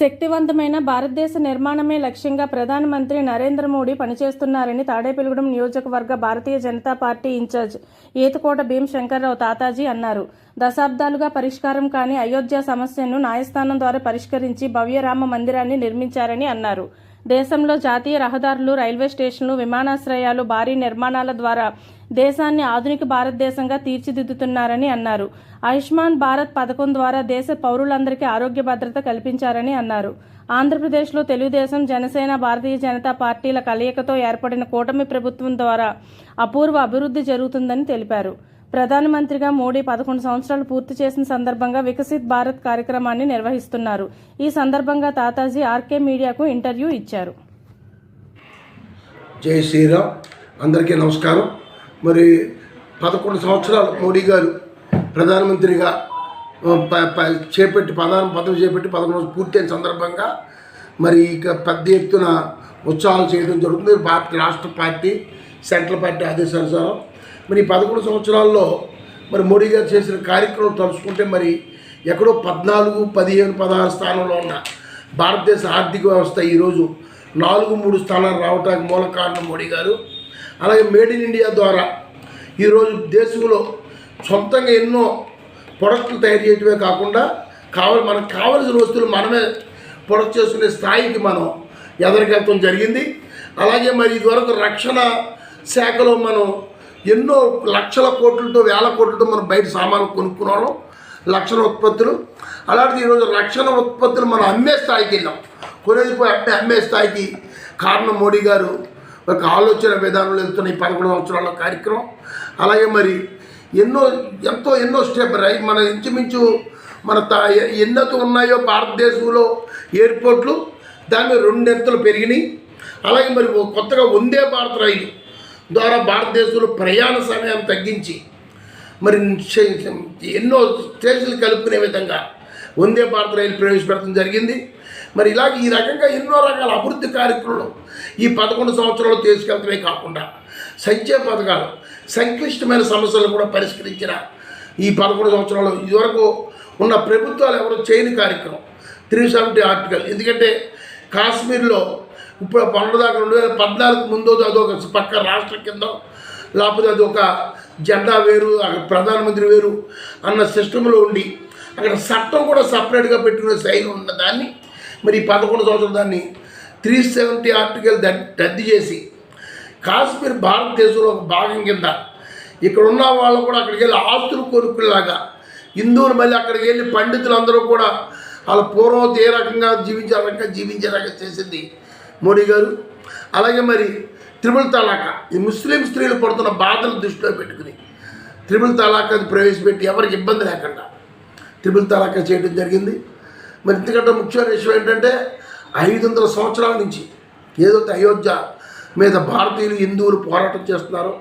శక్తివంతమైన భారతదేశ నిర్మాణమే లక్ష్యంగా ప్రధానమంత్రి నరేంద్ర మోడీ పనిచేస్తున్నారని తాడేపల్లిగూడెం నియోజకవర్గ Bharatiya Janata party in charge Eethakota Bheem Shankarrao Tataji అన్నారు. దశాబ్దాలుగా పరిష్కారం కాని అయోధ్య సమస్యను న్యాయస్థానం ద్వారా పరిష్కరించి భవ్యరామ మందిరాన్ని నిర్మించారని అన్నారు. దేశంలో జాతీయ రహదారులు రైల్వే స్టేషన్లు విమానాశ్రయాలు భారీ నిర్మాణాల ద్వారా దేశాన్ని ఆధునిక భారతదేశంగా తీర్చిదిద్దుతున్నారని అన్నారు. ఆయుష్మాన్ భారత్ పథకం ద్వారా దేశ పౌరులందరికీ ఆరోగ్య భద్రత కల్పించారని అన్నారు. ఆంధ్రప్రదేశ్లో తెలుగుదేశం జనసేన భారతీయ జనతా పార్టీల కలయికతో ఏర్పడిన కూటమి ప్రభుత్వం ద్వారా అపూర్వ అభివృద్ధి జరుగుతుందని తెలిపారు. ప్రధానమంత్రిగా మోడీ పదకొండు సంవత్సరాలు పూర్తి చేసిన సందర్భంగా వికసిత్ భారత్ కార్యక్రమాన్ని నిర్వహిస్తున్నారు. ఈ సందర్భంగా తాతాజీ ఆర్కే మీడియాకు ఇంటర్వ్యూ ఇచ్చారు. జై శ్రీరామ్. అందరికీ నమస్కారం. మరి పదకొండు సంవత్సరాలు మోడీ గారు ప్రధానమంత్రిగా ప- ప- చేపట్టి ప్రధాన పదవి చేపట్టి పదకొండు రోజులు పూర్తయిన సందర్భంగా మరి ఇక పెద్ద ఎత్తున ఉత్సాహాలు చేయడం జరుగుతుంది. పార్టీ రాష్ట్ర పార్టీ సెంట్రల్ పార్టీ ఆదేశానుసారం మరి ఈ పదకొండు సంవత్సరాల్లో మరి మోడీ గారు చేసిన కార్యక్రమం తలుచుకుంటే మరి ఎక్కడో పద్నాలుగు పదిహేను పదహారు స్థానంలో ఉన్న భారతదేశ ఆర్థిక వ్యవస్థ ఈరోజు నాలుగు మూడు స్థానాలు రావడానికి మూల కారణం మోడీ గారు. అలాగే మేడ్ ఇన్ ఇండియా ద్వారా ఈరోజు దేశంలో సొంతంగా ఎన్నో ప్రొడక్ట్లు తయారు చేయటమే కాకుండా కావాలి మనకు కావలసిన వస్తువులు మనమే ప్రొడక్ట్ చేసుకునే స్థాయికి మనం ఎదరికెళ్తాం జరిగింది. అలాగే మరి ఇదివరకు రక్షణ శాఖలో మనం ఎన్నో లక్షల కోట్లతో వేల కోట్లతో మనం బయట సామాన్లు కొనుక్కున్నాం లక్షల ఉత్పత్తులు. అలాంటిది ఈరోజు రక్షణ ఉత్పత్తులు మనం అమ్మే స్థాయికి వెళ్ళాం. కొనేది పోయి అమ్మే అమ్మే స్థాయికి కారణం మోడీ గారు ఒక ఆలోచన విధానంలో వెళ్తున్న ఈ పదకొండు సంవత్సరాల కార్యక్రమం. అలాగే మరి ఎన్నో ఎంతో ఎన్నో స్టెప్ రైట్ మన ఇంచుమించు మన తా ఎన్నతో ఉన్నాయో భారతదేశంలో ఎయిర్పోర్ట్లు దాని రెండెంతలు పెరిగినాయి. అలాగే మరి కొత్తగా వందే భారత్ రైలు ద్వారా భారతదేశంలో ప్రయాణ సమయం తగ్గించి మరి ఎన్నో స్టేషన్లు కలుపుకునే విధంగా వందే భారత్ రైలు ప్రవేశపెట్టడం జరిగింది. మరి ఇలాగ ఈ రకంగా ఎన్నో రకాల అభివృద్ధి కార్యక్రమాలు ఈ పదకొండు సంవత్సరాలు తీసుకెళ్తమే కాకుండా సంక్షేమ పథకాలు సంక్లిష్టమైన సమస్యలను కూడా పరిష్కరించిన ఈ పదకొండు సంవత్సరాలు ఇదివరకు ఉన్న ప్రభుత్వాలు ఎవరు చేయని కార్యక్రమం. Three seventy article. ఎందుకంటే కాశ్మీర్లో ఇప్పుడు పన్నెండు దాకా రెండు వేల పద్నాలుగు ముందు అదొక పక్క రాష్ట్ర కింద లేకపోతే అది ఒక జెండా వేరు అక్కడ ప్రధానమంత్రి వేరు అన్న సిస్టంలో ఉండి అక్కడ చట్టం కూడా సపరేట్గా పెట్టుకునే శైలి ఉన్న దాన్ని మరి ఈ పదకొండు సంవత్సరాలు దాన్ని త్రీ సెవెంటీ ఆర్టికల్ రద్దు చేసి కాశ్మీర్ భారతదేశంలో ఒక భాగం కింద ఇక్కడ ఉన్న వాళ్ళు కూడా అక్కడికి వెళ్ళి ఆస్తులు కొనుక్కునేలాగా హిందువులు మళ్ళీ అక్కడికి వెళ్ళి పండితులందరూ కూడా వాళ్ళ పూర్వం ఏ రకంగా జీవించే రకంగా చేసింది మోడీ గారు. అలాగే మరి త్రిపుల్ తలాక ఈ ముస్లిం స్త్రీలు పడుతున్న బాధలు దృష్టిలో పెట్టుకుని త్రిపుల్ తలాక్ ప్రవేశపెట్టి ఎవరికి ఇబ్బంది లేకుండా త్రిపుల్ తలాక చేయడం జరిగింది. మరి ఇంతకంటే ముఖ్యమైన విషయం ఏంటంటే ఐదు వందల సంవత్సరాల నుంచి ఏదైతే అయోధ్య మీద భారతీయులు హిందువులు పోరాటం చేస్తున్నారో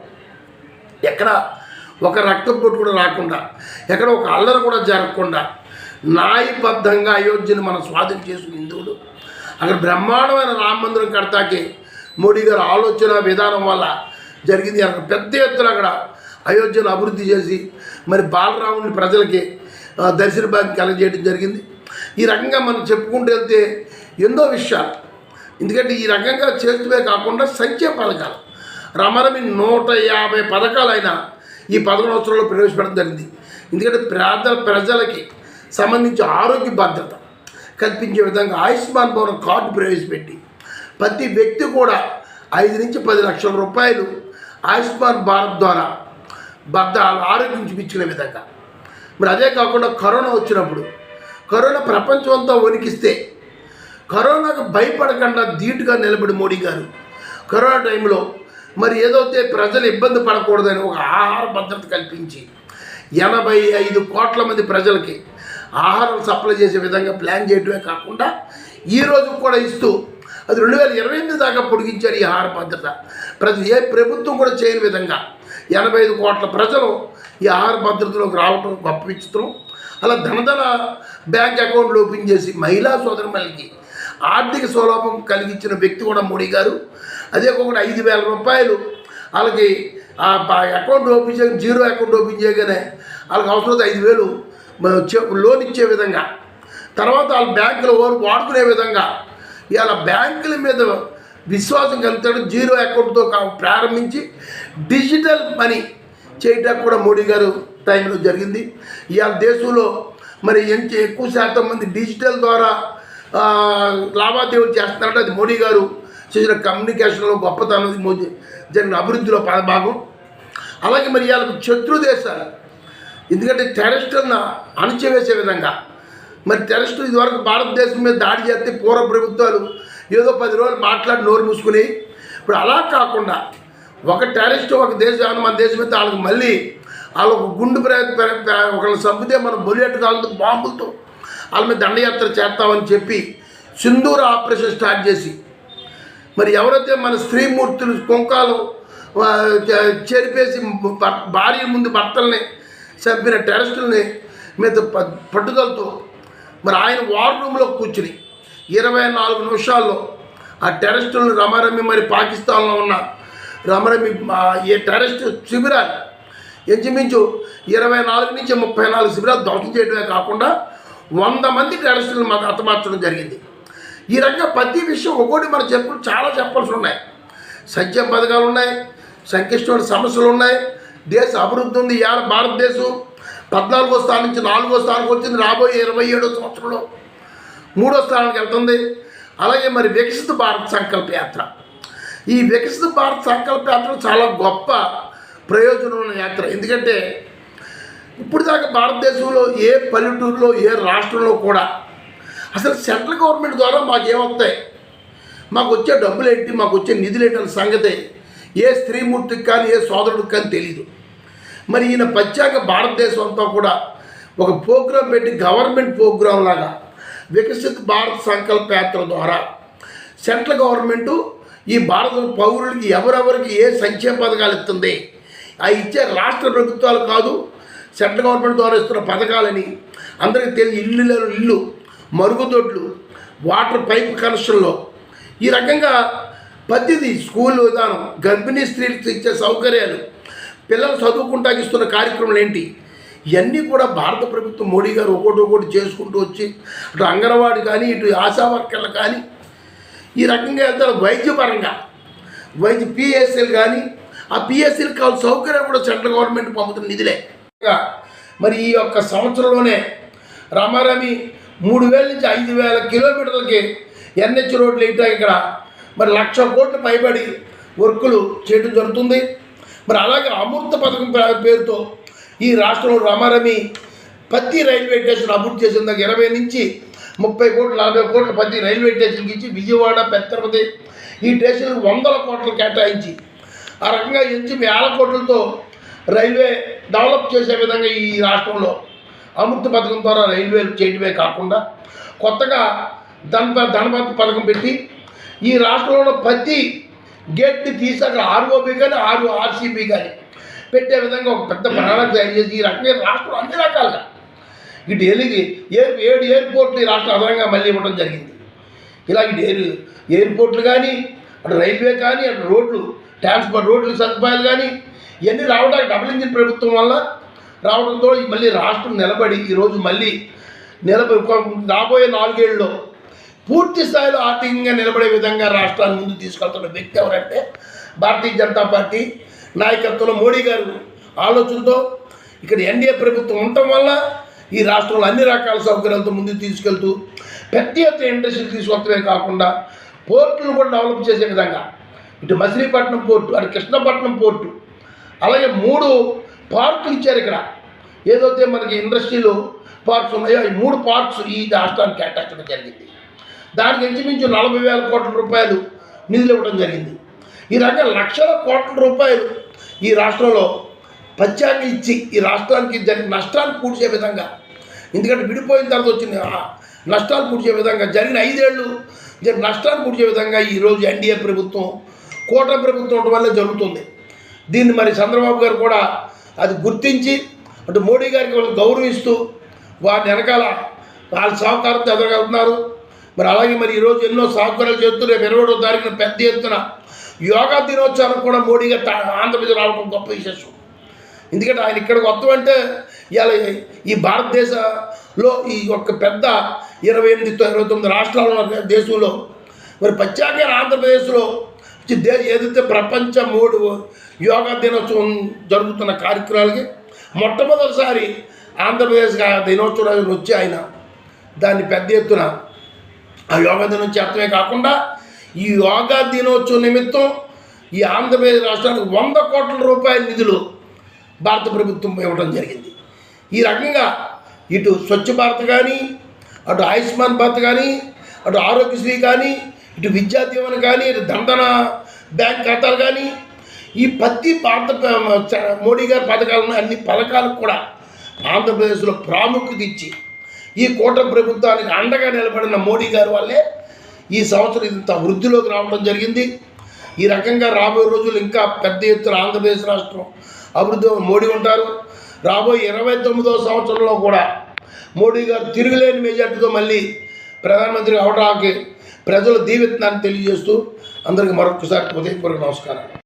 ఎక్కడ ఒక రక్తం పొట్టు కూడా రాకుండా ఎక్కడ ఒక అల్లరి కూడా జరగకుండా న్యాయబద్ధంగా అయోధ్యను మనం స్వాధీనం చేసుకుని హిందువులు అక్కడ బ్రహ్మాండమైన రామ మందిరం కడతాకి మోడీ గారి ఆలోచన విధానం వల్ల జరిగింది. అక్కడ పెద్ద ఎత్తున అక్కడ అయోధ్యను అభివృద్ధి చేసి మరి బాలరాముని ప్రజలకి దర్శన భాగ్యం కలగజేయడం జరిగింది. ఈ రకంగా మనం చెప్పుకుంటూ వెళ్తే ఎన్నో విషయాలు. ఎందుకంటే ఈ రకంగా చేస్తూనే కాకుండా సంఖ్య పథకాలు. రమరమి నూట యాభై పథకాలైనా ఈ పదకొండు సంవత్సరాల్లో ప్రవేశపెట్టడం జరిగింది. ఎందుకంటే పేద ప్రజలకి సంబంధించి ఆరోగ్య భద్రత కల్పించే విధంగా ఆయుష్మాన్ భవన్ కార్డు ప్రవేశపెట్టి ప్రతి వ్యక్తి కూడా ఐదు నుంచి పది లక్షల రూపాయలు ఆయుష్మాన్ భారత్ ద్వారా భద్ర ఆరోగ్యం చూపించుకునే విధంగా. మరి అదే కాకుండా కరోనా వచ్చినప్పుడు కరోనా ప్రపంచం అంతా వణికిస్తే కరోనాకు భయపడకుండా ధీటుగా నిలబడి మోడీ గారు. కరోనా టైంలో మరి ఏదైతే ప్రజలు ఇబ్బంది పడకూడదని ఒక ఆహార భద్రత కల్పించి ఎనభై ఐదు కోట్ల మంది ప్రజలకి ఆహారం సప్లై చేసే విధంగా ప్లాన్ చేయడమే కాకుండా ఈ రోజు కూడా ఇస్తూ అది రెండు వేల ఇరవై ఎనిమిది దాకా పొడిగించారు ఈ ఆహార భద్రత. ప్రతి ఏ ప్రభుత్వం కూడా చేయని విధంగా ఎనభై ఐదు కోట్ల ప్రజలు ఈ ఆహార భద్రతలోకి రావటం గొప్ప విచిత్రం. అలా ధనధన బ్యాంక్ అకౌంట్లు ఓపెన్ చేసి మహిళా సోదరులకి ఆర్థిక స్వలోపం కలిగించిన వ్యక్తి కూడా మోడీ గారు. అదే కాకుండా ఐదు వేల రూపాయలు వాళ్ళకి ఆ అకౌంట్ ఓపెన్ చేయ జీరో అకౌంట్ ఓపెన్ చేయగానే వాళ్ళకి అవసరం ఐదు వేలు లోన్ ఇచ్చే విధంగా. తర్వాత వాళ్ళ బ్యాంకులో ఓరు వాడుకునే విధంగా ఇవాళ బ్యాంకుల మీద విశ్వాసం కలుగుతాడు. జీరో అకౌంట్తో ప్రారంభించి డిజిటల్ మనీ చేయటానికి కూడా మోడీ గారు టైంలో జరిగింది. ఇవాళ దేశంలో మరి ఎంత ఎక్కువ శాతం మంది డిజిటల్ ద్వారా లావాదేవీలు చేస్తున్నారంటే అది మోడీ గారు చేసిన కమ్యూనికేషన్లో గొప్పతనం మోదీ జరిగిన అభివృద్ధిలో భాగం. అలాగే మరి వాళ్ళకు శత్రు దేశాలు ఎందుకంటే టెరరిస్టులను అణచివేసే విధంగా. మరి టెరరిస్టులు ఇదివరకు భారతదేశం మీద దాడి చేస్తే పూర్వ ప్రభుత్వాలు ఏదో పది రోజులు మాట్లాడి నోరు మూసుకుని ఇప్పుడు అలా కాకుండా ఒక టెరరిస్ట్ ఒక దేశం మన దేశం మీద వాళ్ళకి మళ్ళీ వాళ్ళకు గుండు ప్ర- ఒకళ్ళని చంపితే మనం బొలియట్టు కాలతో బాంబులతో వాళ్ళ మీద దండయాత్ర చేస్తామని చెప్పి సింధూర ఆపరేషన్ స్టార్ట్ చేసి మరి ఎవరైతే మన స్త్రీమూర్తులు కుంకాలు చెరిపేసి భార్య ముందు భర్తల్ని చంపిన టెరరిస్టుల్ని మీద ప- పట్టుదలతో మరి ఆయన వార్ రూమ్లో కూర్చుని ఇరవై నాలుగు నిమిషాల్లో ఆ టెరరిస్టులను రమరమి మరి పాకిస్తాన్లో ఉన్న రమరమి ఏ టెరరిస్ట్ శిబిరాలు ఇంచుమించు ఇరవై నాలుగు నుంచి ముప్పై నాలుగు శిబిరాలు ధ్వంసం చేయడమే కాకుండా వంద మంది టెరరిస్టులను మాకు హతమార్చడం జరిగింది. ఈ రకంగా ప్రతి విషయం ఒక్కోటి మనం చెప్పు చాలా చెప్పాల్సి ఉన్నాయి. సంక్షేమ పథకాలు ఉన్నాయి సంక్లిష్టమైన సమస్యలు ఉన్నాయి. దేశ అభివృద్ధి ఉంది ఇవాళ భారతదేశం పద్నాలుగో స్థానం నుంచి నాలుగో స్థానానికి వచ్చింది రాబోయే ఇరవై ఏడో సంవత్సరంలో మూడో స్థానానికి వెళ్తుంది. అలాగే మరి వికసిత భారత్ సంకల్ప యాత్ర. ఈ వికసిత భారత్ సంకల్ప యాత్ర చాలా గొప్ప ప్రయోజనం ఉన్న యాత్ర. ఎందుకంటే ఇప్పుడు దాకా భారతదేశంలో ఏ పల్లెటూరులో ఏ రాష్ట్రంలో కూడా అసలు సెంట్రల్ గవర్నమెంట్ ద్వారా మాకేమొస్తాయి మాకు వచ్చే డబ్బులు ఏంటి మాకు వచ్చే నిధులు ఏంటి అనే సంగతి ఏ స్త్రీమూర్తికి కానీ ఏ సోదరుడికి కానీ తెలియదు మరి ఈయన పశ్చాక భారతదేశం అంతా కూడా ఒక ప్రోగ్రాం పెట్టి గవర్నమెంట్ ప్రోగ్రాం లాగా వికసిత్ భారత్ సంకల్ప యాత్ర ద్వారా సెంట్రల్ గవర్నమెంటు ఈ భారత పౌరులకి ఎవరెవరికి ఏ సంక్షేమ పథకాలు ఇస్తుంది? ఆ ఇచ్చే రాష్ట్ర ప్రభుత్వాలు కాదు సెంట్రల్ గవర్నమెంట్ ద్వారా ఇస్తున్న పథకాలని అందరికీ తెలియ ఇల్లు లేని ఇల్లు మరుగుదొడ్లు వాటర్ పైప్ కనెక్షన్లో. ఈ రకంగా ప్రతిదీ స్కూల్ విధానం గర్భిణీ స్త్రీలకు ఇచ్చే సౌకర్యాలు పిల్లలు చదువుకుంటాకి ఇస్తున్న కార్యక్రమాలు ఏంటి? ఇవన్నీ కూడా భారత ప్రభుత్వం మోడీ గారు ఒకటి ఒకటి చేసుకుంటూ వచ్చి అటు అంగన్వాడి కానీ ఇటు ఆశా వర్కర్లు కానీ ఈ రకంగా వెళ్తారు వైద్యపరంగా. వైద్య పిఎస్ఎల్ కానీ ఆ పిఎస్ఎల్ కావాల్సిన సౌకర్యం కూడా సెంట్రల్ గవర్నమెంట్ పంపుతున్న నిధులే. మరి ఈ యొక్క సంవత్సరంలోనే రామారామి మూడు వేల నుంచి ఐదు వేల కిలోమీటర్లకి ఎన్హెచ్ రోడ్లు వేయటం ఇక్కడ. మరి లక్ష కోట్లు పైబడి వర్కులు చేయడం జరుగుతుంది. మరి అలాగే అమృత పథకం పేరుతో ఈ రాష్ట్రంలో రామారమి ప్రతి రైల్వే స్టేషన్ అభివృద్ధి చేసిన దగ్గర ఇరవై నుంచి ముప్పై కోట్లు నలభై కోట్లు ప్రతి రైల్వే స్టేషన్కి ఇచ్చి విజయవాడ పెద్ద ఈ స్టేషన్ వందల కోట్లు కేటాయించి ఆ రకంగా ఎంచి వేల కోట్లతో రైల్వే డెవలప్ చేసే విధంగా ఈ రాష్ట్రంలో అమృత పథకం ద్వారా రైల్వేలు చేయడమే కాకుండా కొత్తగా ధనప ధనపతి పథకం పెట్టి ఈ రాష్ట్రంలో ప్రతి గేట్ని తీసి అక్కడ ఆర్ఓబి కానీ ఆర్ఓ ఆర్సీబీ కానీ పెట్టే విధంగా ఒక పెద్ద ప్రణాళిక తయారు చేసి ఈ రకంగా రాష్ట్రం అన్ని రకాలుగా ఇటు ఏలిగి ఏర్ ఏడు ఎయిర్పోర్ట్లు ఈ రాష్ట్రం అదనంగా మళ్ళీ ఇవ్వడం జరిగింది. ఇలా ఇటు ఎయిర్ ఎయిర్పోర్ట్లు కానీ అటు రైల్వే కానీ అటు రోడ్లు ట్రాన్స్పోర్ట్ రోడ్లు సదుపాయాలు కానీ ఇవన్నీ రావడానికి డబుల్ ఇంజిన్ ప్రభుత్వం వల్ల రావడంతో మళ్ళీ రాష్ట్రం నిలబడి ఈరోజు మళ్ళీ నిలబడి రాబోయే నాలుగేళ్ళలో పూర్తి స్థాయిలో ఆర్థికంగా నిలబడే విధంగా రాష్ట్రాన్ని ముందు తీసుకెళ్తున్న వ్యక్తి ఎవరంటే భారతీయ జనతా పార్టీ నాయకత్వంలో మోడీ గారు ఆలోచనతో ఇక్కడ ఎన్డీఏ ప్రభుత్వం ఉండటం వల్ల ఈ రాష్ట్రంలో అన్ని రకాల సౌకర్యాలతో ముందుకు తీసుకెళ్తూ పెద్ద ఎత్తున ఇండస్ట్రీలు తీసుకొస్తమే కాకుండా పోర్టులు కూడా డెవలప్ చేసే విధంగా. ఇటు మచిలీపట్నం పోర్టు అటు కృష్ణపట్నం పోర్టు అలాగే మూడు పార్కులు ఇచ్చారు ఇక్కడ. ఏదైతే మనకి ఇండస్ట్రీలు పార్క్స్ ఉన్నాయో ఈ మూడు పార్క్స్ ఈ రాష్ట్రానికి కేటాయించడం జరిగింది. దానికి ఇంచుమించు నలభై వేల కోట్ల రూపాయలు నిధులు ఇవ్వడం జరిగింది. ఈ రకంగా లక్షల కోట్ల రూపాయలు ఈ రాష్ట్రంలో ప్రత్యేకంగా ఇచ్చి ఈ రాష్ట్రానికి జరిగిన నష్టాన్ని పూడ్చే విధంగా ఎందుకంటే విడిపోయిన తర్వాత వచ్చిన నష్టాలు పూడ్చే విధంగా జరిగిన ఐదేళ్ళు జరిగిన నష్టాలు పూడ్చే విధంగా ఈరోజు ఎన్డీఏ ప్రభుత్వం కోట ప్రభుత్వం ఉండటం వల్ల జరుగుతుంది. దీన్ని మరి చంద్రబాబు గారు కూడా అది గుర్తించి అటు మోడీ గారికి వాళ్ళు గౌరవిస్తూ వారిని వెనకాల వాళ్ళ సహకారంతో ఎదగలుగుతున్నారు మరి అలాగే మరి ఈరోజు ఎన్నో సహకారాలు చేస్తూ రేపు ఇరవై ఒకటో తారీఖున పెద్ద ఎత్తున యోగా దినోత్సవం కూడా మోడీ గారు ఆంధ్రప్రదేశ్ రావడం గొప్ప విశేషం. ఎందుకంటే ఆయన ఇక్కడికి వస్తామంటే ఇలా ఈ భారతదేశంలో ఈ యొక్క పెద్ద ఇరవై ఎనిమిది ఇరవై తొమ్మిది రాష్ట్రాలు దేశంలో మరి ప్రత్యేకంగా ఆంధ్రప్రదేశ్లో ఏదైతే ప్రపంచ మూడు యోగా దినోత్సవం జరుగుతున్న కార్యక్రమాలకి మొట్టమొదటిసారి ఆంధ్రప్రదేశ్ దినోత్సవం వచ్చి ఆయన దాన్ని పెద్ద ఎత్తున ఆ యోగా దినం చేతమే కాకుండా ఈ యోగా దినోత్సవం నిమిత్తం ఈ ఆంధ్రప్రదేశ్ రాష్ట్రానికి వంద కోట్ల రూపాయల నిధులు భారత ప్రభుత్వం ఇవ్వడం జరిగింది. ఈ రకంగా ఇటు స్వచ్ఛ భారత్ కానీ అటు ఆయుష్మాన్ భారత్ కానీ అటు ఆరోగ్యశ్రీ కానీ ఇటు విద్యా దీవెన కానీ ఇటు దండన బ్యాంక్ ఖాతాలు కానీ ఈ ప్రతి భారత మోడీ గారి పథకాలను అన్ని పథకాలకు కూడా ఆంధ్రప్రదేశ్లో ప్రాముఖ్యత ఇచ్చి ఈ కూటమి ప్రభుత్వానికి అండగా నిలబడిన మోడీ గారి వల్లే ఈ సంవత్సరం ఇంత వృద్ధిలోకి రావడం జరిగింది. ఈ రకంగా రాబోయే రోజులు ఇంకా పెద్ద ఎత్తున ఆంధ్రప్రదేశ్ రాష్ట్రం అభివృద్ధి మోడీ ఉంటారు. రాబోయే ఇరవై తొమ్మిదో సంవత్సరంలో కూడా మోడీ గారు తిరుగులేని మెజార్టీతో మళ్ళీ ప్రధానమంత్రి అవడానికి ప్రజలు దీవిస్తున్నారని తెలియజేస్తూ అందరికీ మరొకసారి ఉదయపూర్వక నమస్కారం